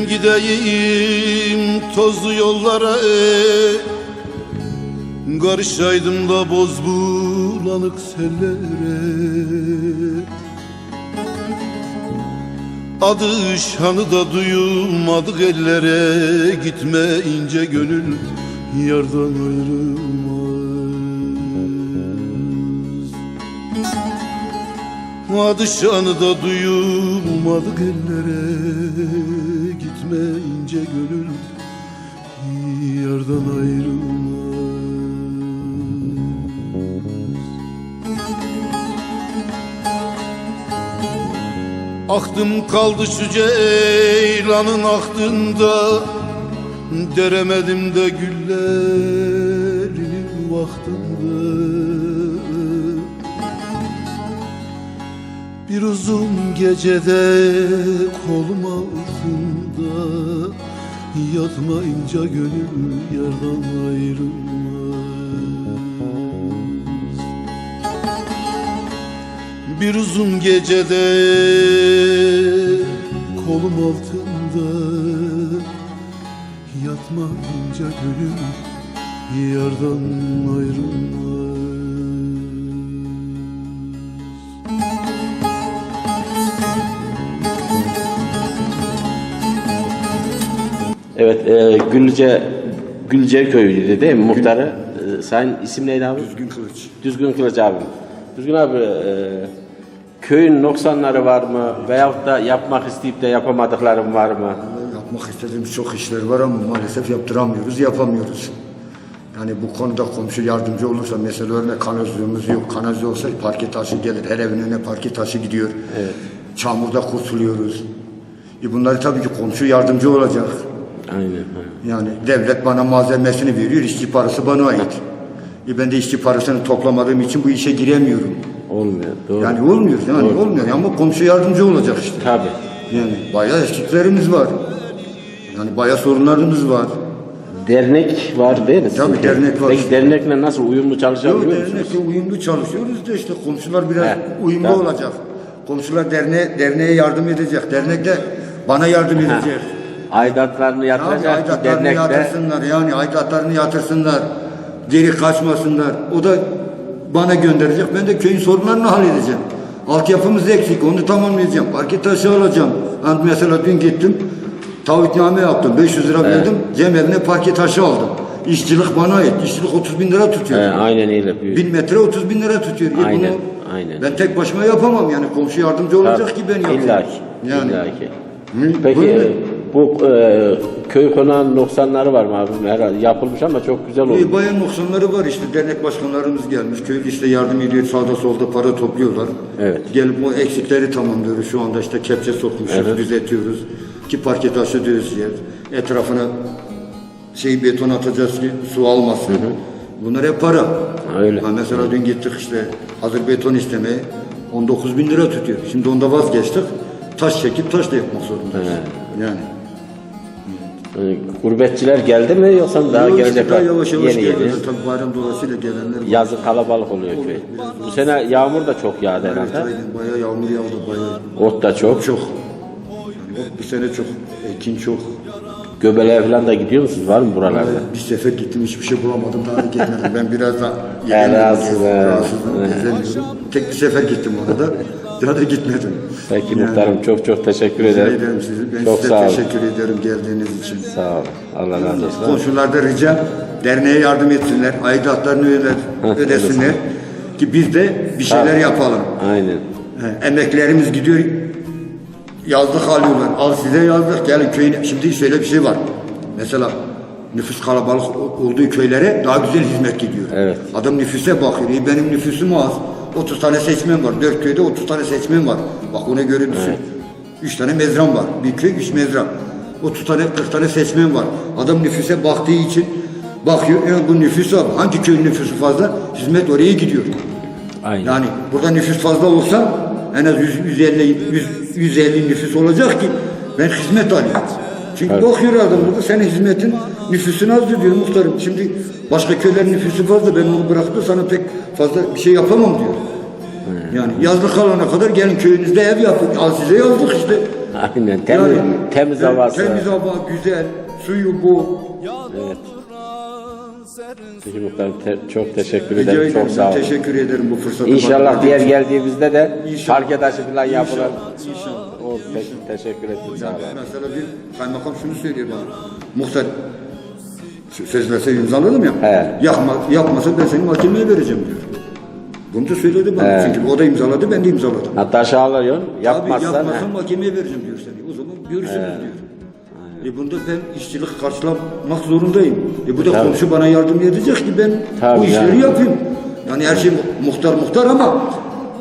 İneyim gideyim tozlu yollara. Karışaydım da boz bulanık sellere. Adı şanı da duyulmadık ellere. Gitme ince gönül yardan ayrılmaz. Adı şanı da duyulmadık ellere Gitme ince gönül yardan ayrılmaz. Aktım kaldı şu ceylanın aktında Deremedim de güllerinin vaktinde Bir uzun gecede kolum altında Yatmayınca gönül yardan ayrılmaz. Bir uzun gecede kolum altında Yatmayınca gönül yardan ayrılmaz Evet, e, Gülce Gülce köyüydü değil mi muhtarı? E, sayın isim neydi abi? Düzgün kılıç. Düzgün Kılıç abi. Düzgün abi, e, köyün noksanları var mı? Veyahut da yapmak isteyip de yapamadıklarım var mı? Yapmak istediğimiz çok işler var ama maalesef yaptıramıyoruz, yapamıyoruz. Yani bu konuda komşu yardımcı olursa mesela örnek kanalizasyonumuz yok. Kanalizasyon olsa parke taşı gelir. Her evin önüne parke taşı gidiyor. Evet. Çamurda kurtuluyoruz. E bunları tabii ki komşu yardımcı olacak. Aynen. Yani devlet bana malzemesini veriyor, işçi parası bana ait. E ben de işçi parasını toplamadığım için bu işe giremiyorum. Olmuyor. Doğru. Yani olmuyor, yani olmuyor. Ama komşu yardımcı olacak işte. Tabii. Yani bayağı eksiklerimiz var. Yani bayağı sorunlarımız var. Dernek var değil mi? Tabii, dernek var. Peki dernekle nasıl uyumlu Yok çalışabiliyor musunuz? dernekle uyumlu çalışıyoruz da işte komşular biraz He, uyumlu tamam. olacak. Komşular derneğe, derneğe yardım edecek. Dernek de bana yardım edecek. Aidatlarını yatıracak ki aidatlarını dernekte yatırsınlar yani aidatlarını yatırsınlar. Geri kaçmasınlar. O da bana gönderecek. Ben de köyün sorunlarını halledeceğim. Altyapımız eksik. Onu tamamlayacağım. Parke taşı alacağım. Ben mesela dün gittim. Taahhütname yaptım. 500 lira verdim. Cem evine parke taşı aldım. İşçilik bana ait. İşçilik 30 bin lira tutuyor. He, aynen öyle. büyük. Bin metre 30 bin lira tutuyor. E Aynen, bunu aynen. Ben tek başıma yapamam yani. Komşu yardımcı olacak ki ben yapayım. İlla ki. Yani. illa ki. Hı, Peki böyle. Bu e, köy konağın noksanları var mı abi? Herhalde yapılmış ama çok güzel olmuş. İyi bayan noksanları var işte dernek başkanlarımız gelmiş. Köylü işte yardım ediyor sağda solda para topluyorlar. Evet. Gelip o eksikleri tamamlıyoruz. Şu anda işte kepçe sokmuşuz, Evet. düzeltiyoruz. Ki parke taşı düzleyeceğiz. Etrafına şey beton atacağız ki su almasın. Bunlar hep para. Öyle. Ha mesela dün gittik işte hazır beton istemeye 19 bin lira tutuyor. Şimdi onda vazgeçtik. Taş çekip taş da yapmak zorundayız. Yani. E, gurbetçiler geldi mi yoksa daha Yok, gelecekler? daha yavaş yavaş yeni yeni. geliyorlar. Tabii bayram dolayısıyla gelenler var. Yazın kalabalık oluyor köy. Bu sene yağmur da çok yağdı Evet, herhalde. aynen. Bayağı yağmur yağdı bayağı. Ot da çok. Çok. Yani bu sene çok. Ekin çok. Göbeleğe falan da gidiyor musunuz? Var mı buralarda? Bir sefer gittim hiçbir şey bulamadım daha da gitmedim. Ben biraz da He, rahatsız, rahatsızım, gezemiyorum. Tek bir sefer gittim ona Daha da gitmedim. Peki Yani, muhtarım çok çok teşekkür ederim. ederim sizi. Ben çok size sağ olun. teşekkür ederim geldiğiniz için. Sağ olun. Allah razı olsun. Komşularda ricam derneğe yardım etsinler. Aidatlarını ödesinler. Ki biz de bir şeyler Tabii. yapalım. Aynen. He, emeklerimiz gidiyor yazlık alıyorlar. Al size yazlık gelin köyüne. Şimdi şöyle bir şey var. Mesela nüfus kalabalık olduğu köylere daha güzel hizmet gidiyor. Evet. Adam nüfusa bakıyor. "İyi, benim nüfusum az. 30 tane seçmen var. 4 köyde 30 tane seçmen var. Bak ona göre düşün. 3 tane mezran var. Bir köy 3 mezran. 30 tane 40 tane seçmen var. Adam nüfusa baktığı için bakıyor. E, bu nüfus az. Hangi köyün nüfusu fazla? Hizmet oraya gidiyor. Aynen. Yani burada nüfus fazla olsa en az 100, 150, 100, 150 nüfus olacak ki ben hizmet alayım. Çünkü Evet. bakıyor adam burada senin hizmetin nüfusunu az diyor muhtarım. Şimdi başka köylerin nüfusu fazla ben onu bıraktım sana pek fazla bir şey yapamam diyor. Yani yazlık alana kadar gelin köyünüzde ev yapın. Al size yazlık işte. Aynen. Temiz, Yani, temiz havası. Temiz hava, güzel, suyu bu. Evet. Peki muhtarım te- çok teşekkür Rica ederim. ederim. Çok sağ olun. Teşekkür ederim bu fırsatı. İnşallah diğer geldiğimizde de parke taşı falan yapılır. İnşallah. İnşallah. O, te- teşekkür ederim. Sağ olun. Mesela bir kaymakam şunu söylüyor bana. Muhtar sözleşme imzaladım ya. He. Yapma, yapmasa ben seni mahkemeye vereceğim diyor. Bunu da söyledi bana. Çünkü o da imzaladı ben de imzaladım. Hatta aşağı alıyorsun. Abi Yapmazsan. yapmazsan he. mahkemeye vereceğim diyor seni. O zaman görürsünüz diyor. E bunda ben işçilik karşılamak zorundayım. E bu da Tabii. komşu bana yardım edecek ki ben Tabii bu işleri yani. yapayım. Yani her şey mu- muhtar muhtar ama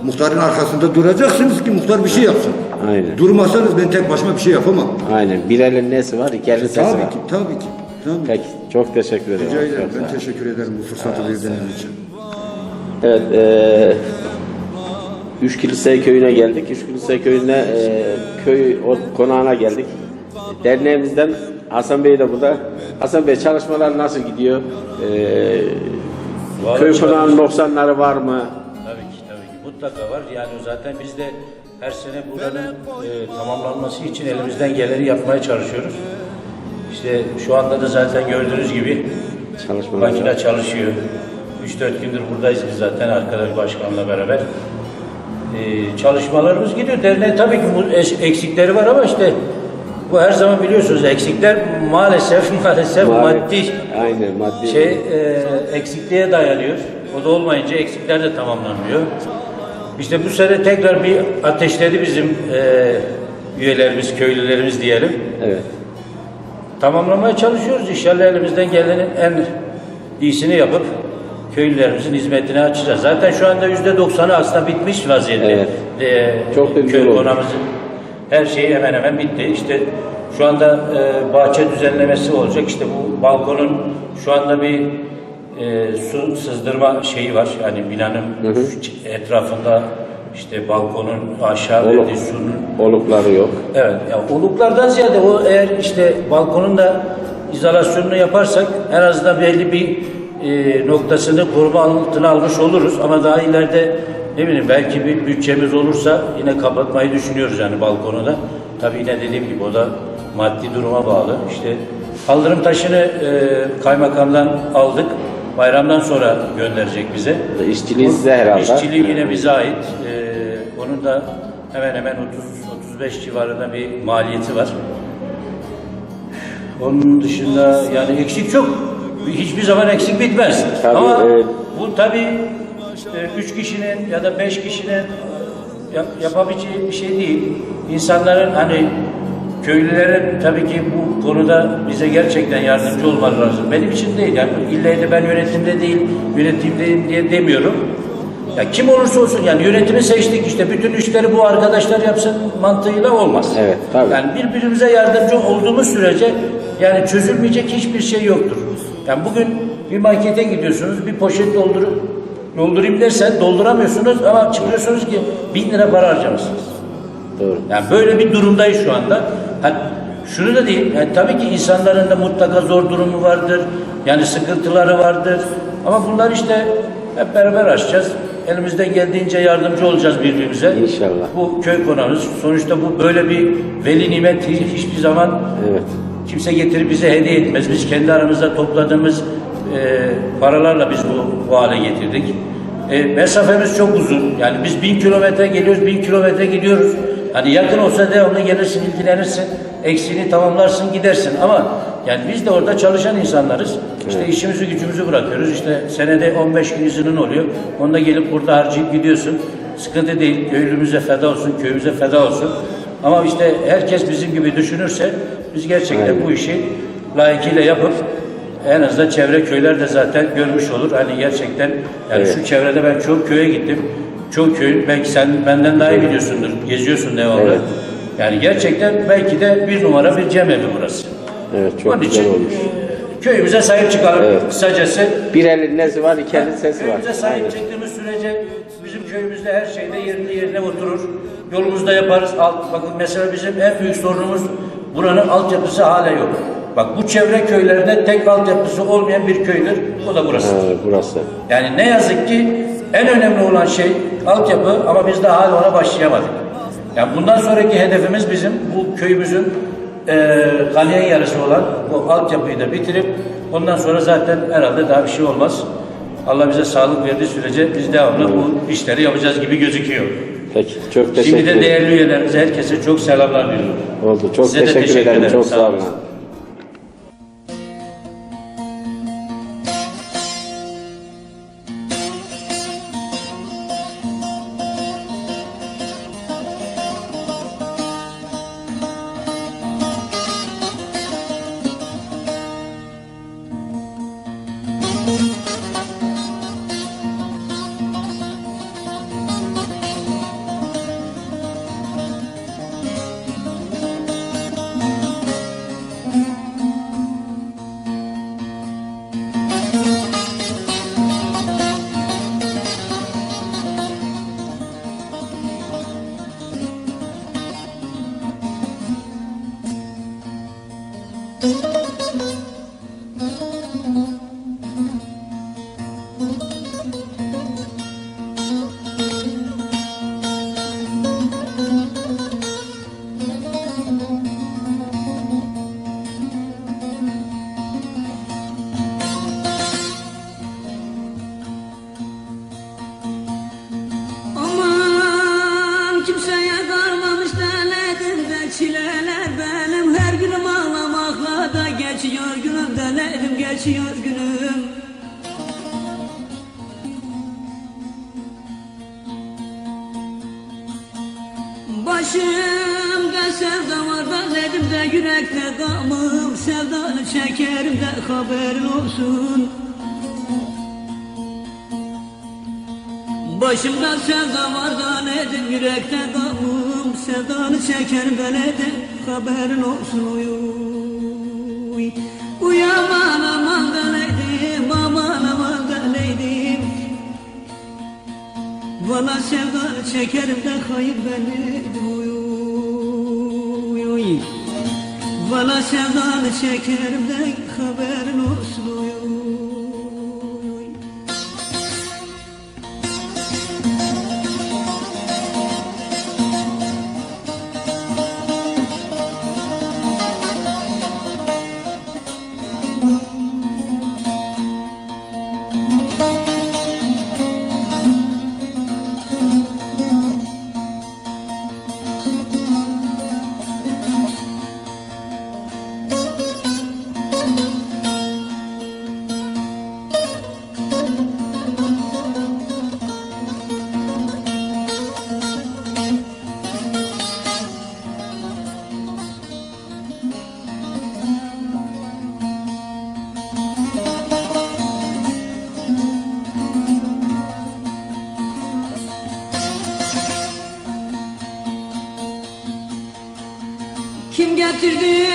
muhtarın arkasında duracaksınız ki muhtar bir şey yapsın. Aynen. Durmasanız ben tek başıma bir şey yapamam. Aynen. Bir elin nesi var, iki elin sesi Tabii var. ki, tabii ki. Tabii. Peki. Çok teşekkür ederim. Rica ederim. Ben teşekkür ederim bu fırsatı verdiğiniz için. Evet, e, Üç Kilise köyüne geldik. Üç Kilise köyüne e, köy o, konağına geldik. Derneğimizden Hasan Bey de burada. Hasan Bey çalışmalar nasıl gidiyor? E, köy konağının noksanları var mı? Mutlaka var. Yani zaten biz de her sene buranın e, tamamlanması için elimizden geleni yapmaya çalışıyoruz. İşte şu anda da zaten gördüğünüz gibi Çalışmalar makine çalışıyor. 3-4 gündür buradayız biz zaten arkadaş başkanla beraber. E, çalışmalarımız gidiyor. Derneğin tabii ki bu eksikleri var ama işte bu her zaman biliyorsunuz eksikler maalesef maalesef Maalesef. maddi Aynen maddi. şey e, eksikliğe dayanıyor. O da olmayınca eksikler de tamamlanmıyor. İşte bu sene tekrar bir ateşledi bizim e, üyelerimiz, köylülerimiz diyelim. Evet. Tamamlamaya çalışıyoruz. İnşallah elimizden gelenin en iyisini yapıp köylülerimizin hizmetine açacağız. Zaten şu anda yüzde doksanı aslında bitmiş vaziyette. Evet. E, Çok da güzel köy konağımızın her şeyi hemen hemen bitti. İşte şu anda e, bahçe düzenlemesi olacak. İşte bu balkonun şu anda bir e, su sızdırma şeyi var. Yani binanın şu etrafında işte balkonun aşağı Oluk. verdiği sunun Olukları yok. Evet, ya oluklardan ziyade o eğer işte balkonun da izolasyonunu yaparsak en azından belli bir e, noktasını koruma altına almış oluruz. Ama daha ileride ne bileyim belki bir bütçemiz olursa yine kapatmayı düşünüyoruz yani balkonu da. Tabii yine dediğim gibi o da maddi duruma bağlı. İşte kaldırım taşını e, kaymakamdan aldık. Bayramdan sonra gönderecek bize. İşçiliği size herhalde. İşçiliği yine bize ait. Ee, onun da hemen hemen 30-35 civarında bir maliyeti var. Onun dışında yani eksik çok. Hiçbir zaman eksik bitmez. Tabii, Ama evet. bu tabii 3 kişinin ya da 5 kişinin yap- yapabileceği bir şey değil. İnsanların hani köylülerin tabii ki bu konuda bize gerçekten yardımcı olmaları lazım. Benim için değil. Yani illa de ben yönetimde değil, yönetimdeyim diye demiyorum. Ya kim olursa olsun yani yönetimi seçtik işte bütün işleri bu arkadaşlar yapsın mantığıyla olmaz. Evet, tabii. Yani birbirimize yardımcı olduğumuz sürece yani çözülmeyecek hiçbir şey yoktur. Yani bugün bir markete gidiyorsunuz bir poşet doldurup doldurayım dersen dolduramıyorsunuz ama çıkıyorsunuz ki bin lira para harcamışsınız. Doğru. Yani böyle bir durumdayız şu anda. Hani şunu da değil, yani tabii ki insanların da mutlaka zor durumu vardır. Yani sıkıntıları vardır. Ama bunlar işte hep beraber aşacağız. Elimizden geldiğince yardımcı olacağız birbirimize. İnşallah. Bu köy konağımız. Sonuçta bu böyle bir veli nimet hiç- hiçbir zaman Evet. kimse getirip bize hediye etmez. Biz kendi aramızda topladığımız e, paralarla biz bu, bu hale getirdik. E, mesafemiz çok uzun. Yani biz bin kilometre geliyoruz, bin kilometre gidiyoruz. Hani yakın olsa devamlı gelirsin, ilgilenirsin, eksiğini tamamlarsın, gidersin. Ama yani biz de orada çalışan insanlarız. İşte işimizi gücümüzü bırakıyoruz. İşte senede 15 gün izinin oluyor. Onda gelip burada harcayıp gidiyorsun. Sıkıntı değil. Köylümüze feda olsun, köyümüze feda olsun. Ama işte herkes bizim gibi düşünürse biz gerçekten Aynen. bu işi layıkıyla yapıp en azından çevre köyler de zaten görmüş olur. Hani gerçekten yani Evet. şu çevrede ben çok köye gittim. Köyün belki sen benden daha iyi biliyorsundur. Geziyorsun devamlı. Evet. Yani gerçekten belki de bir numara bir cemevi burası. Evet çok Onun güzel için olmuş. e, köyümüze sahip çıkalım Evet. kısacası. Bir elin nesi var, iki elin sesi var. Köyümüze sahip Aynen. çıktığımız sürece bizim köyümüzde her şeyde yerine yerine oturur. Yolumuzda yaparız. Alt, bakın mesela bizim en büyük sorunumuz buranın altyapısı hala yok. Bak bu çevre köylerde tek altyapısı olmayan bir köydür. O da burası. Ha, burası. Yani ne yazık ki en önemli olan şey altyapı ama biz de hala ona başlayamadık. Yani bundan sonraki hedefimiz bizim bu köyümüzün e, kanayan yarısı olan bu altyapıyı da bitirip ondan sonra zaten herhalde daha bir şey olmaz. Allah bize sağlık verdiği sürece biz devamlı bu işleri yapacağız gibi gözüküyor. Peki çok teşekkür Şimdi de ederim. değerli üyelerimize herkese çok selamlar diliyorum. Oldu. Çok Size teşekkür, teşekkür ederim. ederim. Çok Sağ sağ olun. Başımda sevda var da dedim de yürekte gamım Sevdanı çekerim de haberin olsun. Başımda sevda var da nedim yürekte gamım Sevdanı çeker beledim haberin olsun. Uy uy. Aman aman da neydim aman aman da neydim. Valla sevdanı çekerim de hayır beledim Valla sevdanı çekerim getirdi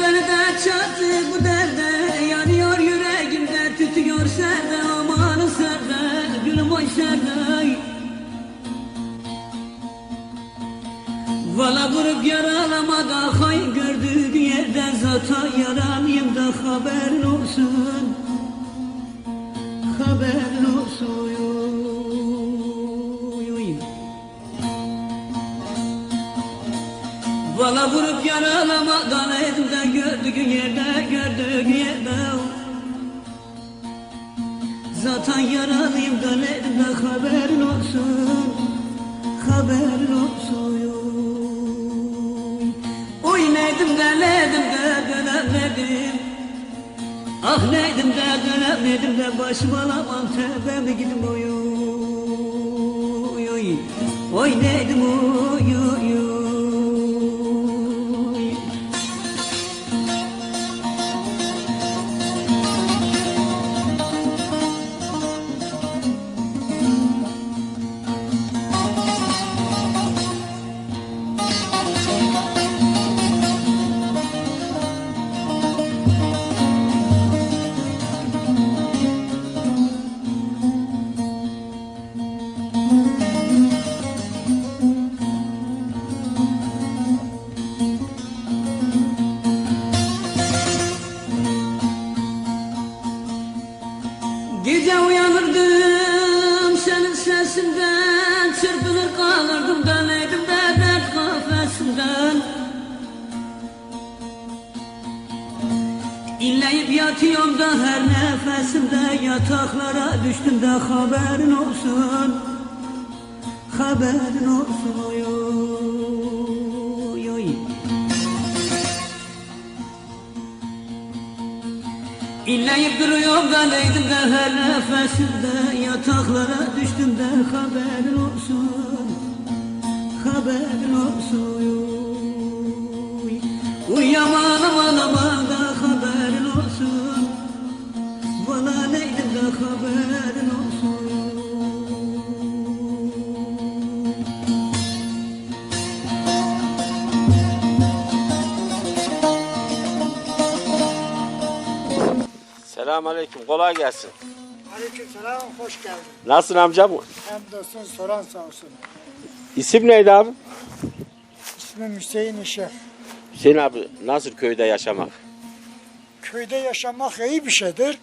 beni de çattı. Bu derde Yanıyor yüreğimde tütüyor serde. Amanı serde gülüm oy serde. Valla vurup yaralama da hain gördüğü yerde Zata yaralıyım da haberin olsun. Haberin Valla vurup yaralamadan elimde gördüğün yerde gördüğün yerde. Zaten yaralıyım da elimde haberin olsun Haberin olsun. Oy neydim de neydim de dönemedim. Ah neydim de dönemedim de başıma alamam tövbe mi gidim oy oy. Oy neydim oy oy oy haberin olsun Haberin olsun oy oy oy duruyorum da neydim de her nefesimde Yataklara düştüm de haberin olsun Haberin olsun oy. Uyuyamam aman aman da haberin olsun Valla neydim de haberin olsun Selamun aleyküm. Kolay gelsin. Aleykümselam, hoş geldin. Nasılsın amcam? Hamdolsun, soran sağ olsun. İsim neydi abi? İsmim Hüseyin İşer. Hüseyin abi nasıl köyde yaşamak? Köyde yaşamak iyi bir şeydir.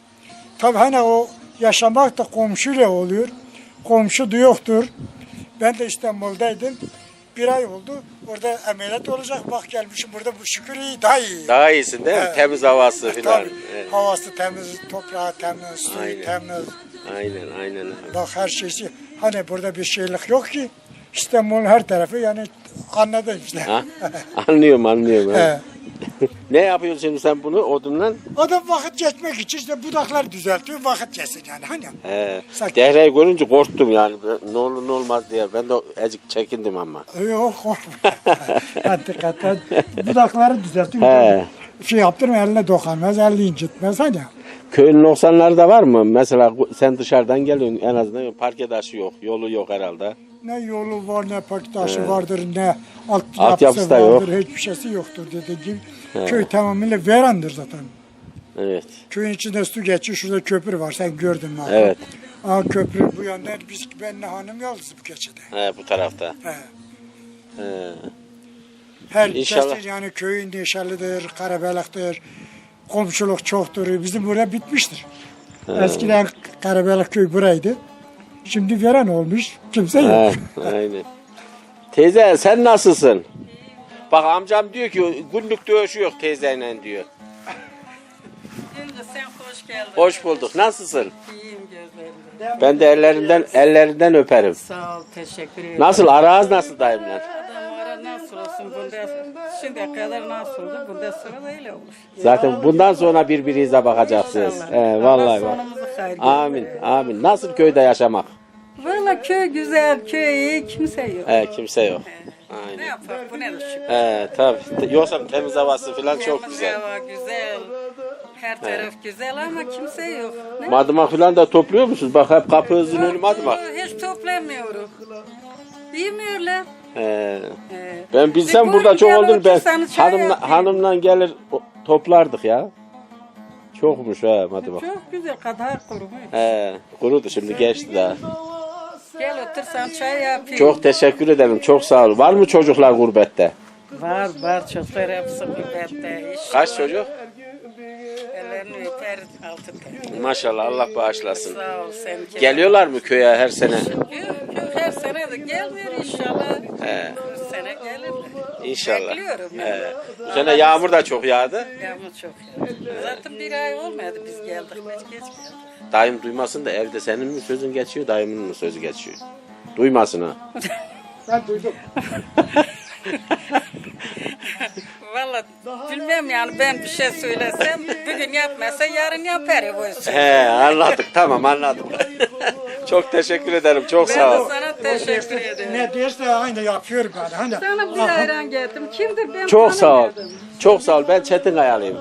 Tabi hani o yaşamak da komşuyla oluyor. Komşu da yoktur. Ben de İstanbul'daydım. Bir ay oldu. Orada ameliyat olacak. Bak gelmişim burada bu şükür iyi, daha iyi. Daha iyisin değil mi? Evet. Temiz havası filan. Tabii. Evet. Havası temiz, toprağı temiz, suyu Aynen. temiz. Aynen aynen. Bak her şeysi. Hani burada bir şeylik yok ki. İstanbul'un her tarafı yani anladın işte. Ha? Anlıyorum anlıyorum. Ha. Ne yapıyorsun şimdi sen bunu odunla? Adam vakit geçmek için işte budaklar düzeltiyor, vakit geçsin yani. Hani He. Sak- Dehreyi görünce korktum yani. Ne olur ne olmaz diye. Ben de azıcık çekindim ama. yok korkma. Hakikaten budakları düzeltiyor. He. Şey yaptırma eline dokunmaz, elini incitmez hani. Köyün noksanları da var mı? Mesela sen dışarıdan geliyorsun en azından parke taşı yok. Yolu yok herhalde. Ne yolu var, ne park taşı vardır, ne alt Altyapısı yapısı da yok. vardır, hiçbir şeysi yoktur dediği gibi. Köy tamamıyla verandır zaten. Evet. Köyün içinde su geçiyor, şurada köprü var, sen gördün mü? Evet. Aa, köprü bu yandan biz benle hanım yalnız bu geçide. He, bu tarafta. He. He. Her İnşallah. İnşallah. yani köyün neşelidir, karabalıktır, komşuluk çoktur. Bizim buraya bitmiştir. Eskiden Karabalık köy buraydı. Şimdi veren olmuş, kimse yok. He, aynen. Teyze sen nasılsın? Bak amcam diyor ki günlük dövüşü yok teyzeyle diyor. Şimdi sen hoş geldin. Hoş bulduk. Nasılsın? İyiyim gözlerimden. Ben de ellerinden ellerinden öperim. Sağ ol, teşekkür ederim. Nasıl araz nasıl dayımla? Adam ara nasıl olsun bunda şimdiye kadar nasıldı bunda sonra da öyle olur. Zaten bundan sonra birbirinize bakacaksınız. İnşallah. He, vallahi Allah bak. sonumuzu hayır Amin. Amin. Nasıl köyde yaşamak? Valla köy güzel, köy iyi, kimse yok. He, kimse yok. Ne Aynen. yapar bu ne şükür. He, tabii. Yoksa temiz havası falan çok Temiz güzel. hava güzel. Her taraf güzel ama kimse yok. Ne? Madımak falan da topluyor musunuz? Bak hep kapı hızlı önü madımak. Hiç toplamıyorum. Bilmiyorlar. He. Ee, Ben bilsem Bir burada çok olur ben hanımla, hanımla gelir o- toplardık ya. Çokmuş ha madımak. Çok güzel kadar kurumuş. He, kurudu şimdi geçti daha. Gel otur sen çay yapayım. Çok teşekkür ederim. Çok sağ ol. Var mı çocuklar gurbette? Var var çocuklar hepsi gurbette. iş Kaç var. çocuk? Ellerini öper altında. Maşallah Allah bağışlasın. Sağ ol sen. Geliyorlar mı köye her sene? Yok yok her sene de gelmiyor inşallah. He. Bu sene gelirler. İnşallah. Bekliyorum. He. Bu sene yağmur da çok yağdı. Yağmur çok. Zaten bir ay olmadı biz geldik. Biz geç geldik. Dayım duymasın da evde senin mi sözün geçiyor, dayımın mı sözü geçiyor? Duymasın ha. Ben duydum. Valla bilmem yani ben bir şey söylesem bugün yapmasa yarın yapar ya bu işi. He anladık tamam anladım. çok teşekkür ederim çok Ben sağ de ol. sana teşekkür ederim. Ne derse aynı yapıyorum yani. Hani. Sana bir ayran getirdim. Kimdir ben Çok sağ ol. tanımıyordum. Çok sağ ol. Ben Çetin Ayalıyım.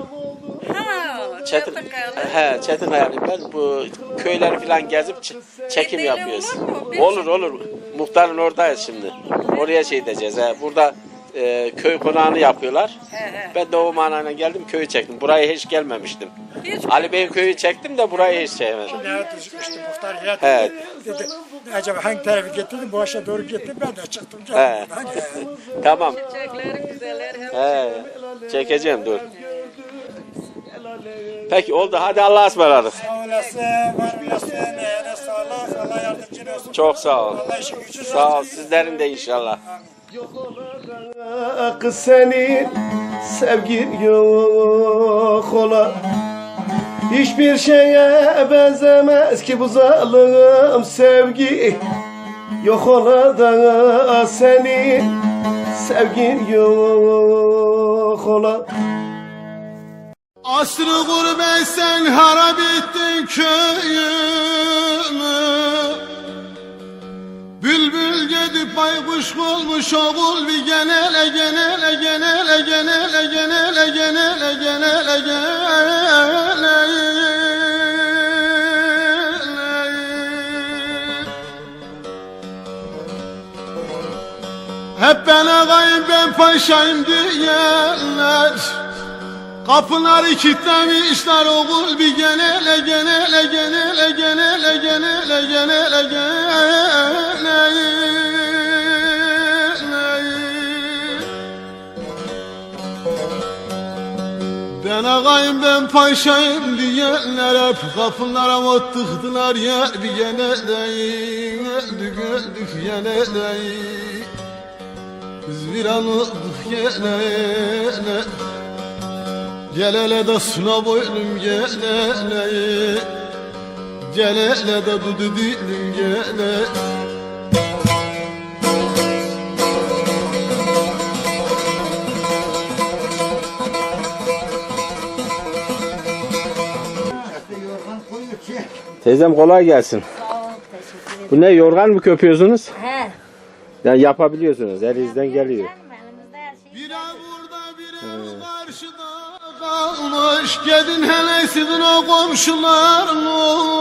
Ha, Çetin, Çetin Kayalı. he, Çetin Ayalıyım. Ben bu köyleri falan gezip ç- çekim yapıyoruz. olur mu? Bir- Olur olur. Muhtarın oradayız şimdi. Oraya şey edeceğiz. He. Burada e, köy konağını yapıyorlar. He, he. Ben de o manayla geldim köyü çektim. Buraya hiç gelmemiştim. Hiç Ali Bey'in köyü çektim de burayı hiç çekmedim. Ne düşmüştü muhtar ya Evet. dedi. Acaba hangi tarafı getirdim? Bu aşağı doğru gittim. Ben de çıktım. He. tamam. hep. He. Çekeceğim dur. Peki oldu. Hadi Allah'a ısmarladık. Sağ olasın, var olasın. Eline sağlık. Allah yardımcın olsun. Çok sağ ol. Allah işin gücün olsun. Sağ ol. Sizlerin de inşallah. Kız senin sevgin yok ola. Hiçbir şeye benzemez ki bu zalim sevgi. Yok ola da seni sevgin yok ola. Asrı gurbet sen harap ettin köyümü Bülbül gidip baykuş olmuş oğul bir genele genele genele genele genele genele genele genele Hep ben ağayım ben paşayım diyenler Kapıları kilitlemişler oğul bir genele genele genele genele genele genele genele. Ben ağayım ben paşayım diyenler hep kapılara ot tıktılar ya bir genele öldük öldük genele Biz bir an olduk Gel hele de suna boylum gel hele Gel hele de dudu dilim gel hele Teyzem kolay gelsin. Bu ne yorgan mı köpüyorsunuz? He. Yani yapabiliyorsunuz. Elinizden geliyor. Kalmış Gedin hele sizin o komşuların olmuş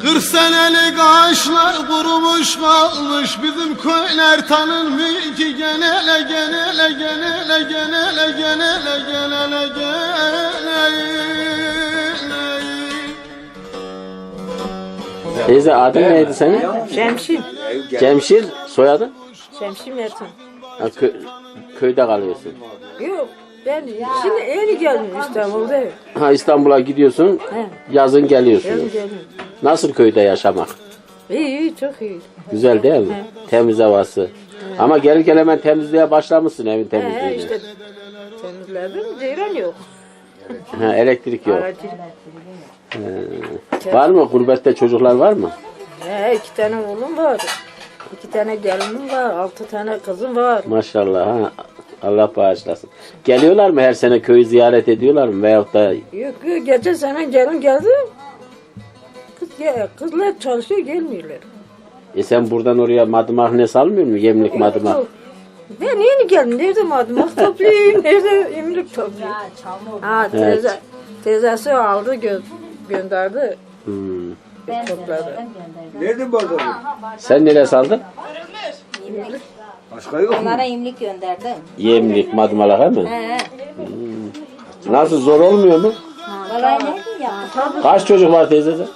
Kırk senelik ağaçlar kurumuş kalmış Bizim köyler tanınmıyor ki genele genele genele genele genele genele genele Teyze adın neydi senin? Şemşin. Cemşir. Soyadın? Şemşin Mertan. Ha, kö- köyde kalıyorsun. Yok ben şimdi yeni geldim İstanbul'da. Ha İstanbul'a gidiyorsun. He. Yazın geliyorsunuz. Yeni geldim. Nasıl köyde yaşamak? İyi iyi çok iyi. Güzel değil mi? Temiz havası. Ama gelirken hemen temizliğe başlamışsın evin He temizliğine. işte temizledim ceyran yok. Ha, elektrik yok. Aracı. Var mı? Gurbette çocuklar var mı? He iki tane oğlum var. İki tane gelinim var. Altı tane kızım var. Maşallah. Ha. Allah bağışlasın. Geliyorlar mı her sene köyü ziyaret ediyorlar mı? Veyahut da Yok yok geçen sene gelin geldi. Kız, ya, kızlar çalışıyor gelmiyorlar. e sen buradan oraya madımak ne salmıyor mu? Yemlik madımak. Ben yeni geldim. Nerede madımak topluyor, nerede imlik topluyor. Ha, teyze, teyzesi aldı gö gönderdi. Hmm. Topladı. Nerede pazarı? Sen nereye saldın? Başka yok mu? Onlara imlik gönderdim. Yemlik madımalak ha mı? He. Nasıl zor olmuyor mu? Vallahi ne diyeyim yaptık. Kaç çocuk var teyzede?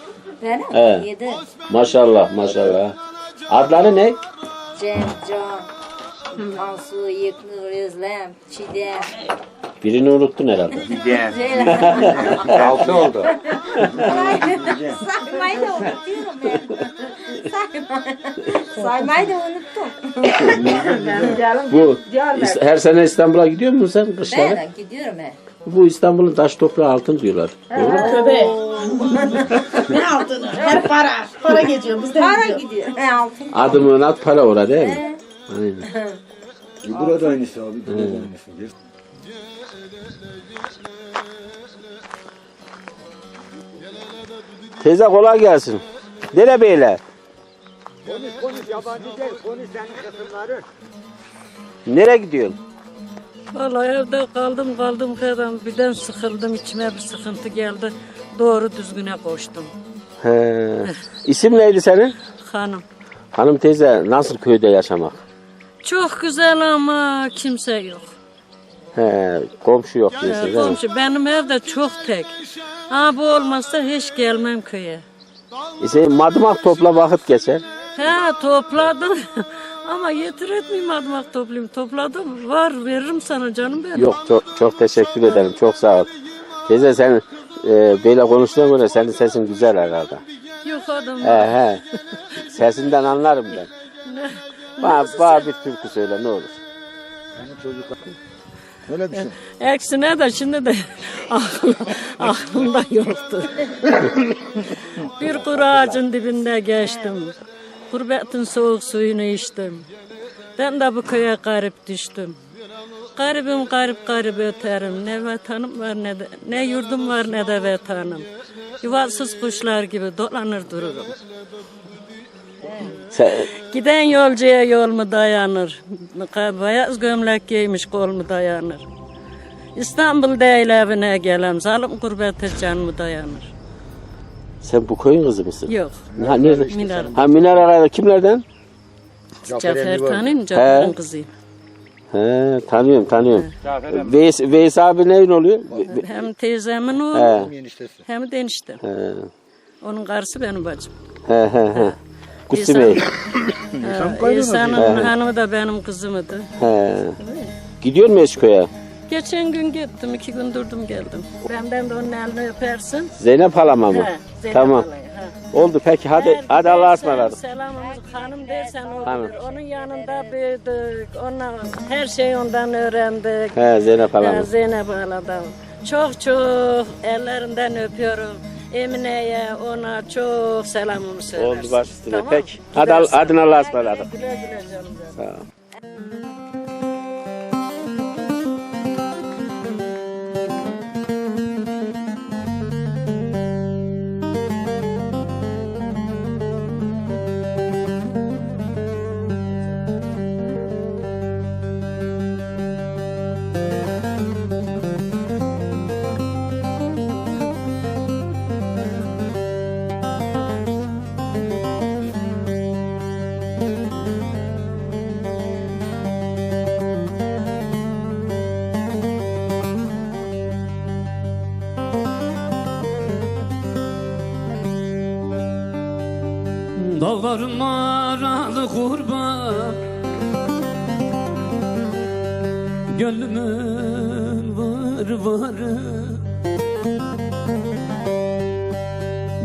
Benim He. yedi. Maşallah maşallah. Adları ne? Cem, Can, Mansu, Yıknur, Özlem, Çiğdem. Birini unuttun herhalde. Altı oldu. Saymayı da unutuyorum ben. Saymayı, saymayı da unuttum. Bu her sene İstanbul'a gidiyor musun sen kışlara? Ben gidiyorum he. Bu İstanbul'un taş toprağı altın diyorlar. Doğru mu? Ne altını? Her para. Para geçiyor. Bizden Para gidiyor. gidiyor. He altın. Adımın at para orada değil mi? Aynen. Burada aynısı abi. Burada da aynısı. Teyze kolay gelsin. Nere beyler? Nereye gidiyorsun? Vallahi evde kaldım kaldım kadar birden sıkıldım içime bir sıkıntı geldi. Doğru düzgüne koştum. He. İsim neydi senin? Hanım. Hanım teyze nasıl köyde yaşamak? Çok güzel ama kimse yok. He, komşu yok diyorsun değil mi? komşu benim evde çok tek. Ha bu olmazsa hiç gelmem köye. E sen madımak topla vakit geçer. He topladım ama yeter etmeyeyim adımak toplayayım. Topladım var veririm sana canım benim. Yok çok, çok teşekkür ederim. Çok sağ ol. Teyze sen e, böyle konuştuğuna göre senin sesin güzel herhalde. Yok adam. He he. Sesinden anlarım ben. Bana, bana bir türkü söyle ne olur. Öyle bir şey. Eksine de şimdi de aklım, aklımda yoktu. bir kuru ağacın dibinde geçtim. Gurbetin soğuk suyunu içtim. Ben de bu köye garip düştüm. Garibim garip garip öterim. Ne vatanım var ne de, ne yurdum var ne de vatanım. Yuvasız kuşlar gibi dolanır dururum. Sen, Giden yolcuya yol mu dayanır? Beyaz gömlek giymiş kol mu dayanır? İstanbul değil evine gelem, zalim gurbete can mı dayanır? sen bu köyün kızı mısın? Yok, Ha, nerede? Minar. Ha Minar Aray'da kimlerden? Cafer tanıyım, Cafer'in He. kızıyım. He, tanıyorum tanıyorum. Veys, Veys abi neyin oluyor? Hem teyzemin oğlu, He, hem de eniştem. he, Onun karısı benim bacım. he, he, he. Kutsi İhsan- Bey. He, İhsan'ın hanımı da benim kızımdı. He. Gidiyor mu Eşköy'e? Geçen gün gittim, iki gün durdum geldim. Benden de onun elini öpersin. Zeynep halama mı? He, Zeynep tamam. halayı, he. Oldu peki hadi Eğer hadi Allah'a dersen, ısmarladık. Selamımızı hanım dersen o Hanım. bilir. Onun yanında büyüdük. Ona her şeyi ondan öğrendik. He Zeynep halama. Zeynep Ala'dan. Çok çok ellerinden öpüyorum. Emine'ye ona çok selamımı söylersin. Oldu baş üstüne. Tamam. Peki. Hadi, Gidersin. hadi Allah'a ısmarladık. Güle güle canım benim. Sağ ol. Dağlarım aralı kurban. Gönlümün var varı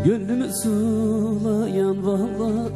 Gönlümü sulayan vallahi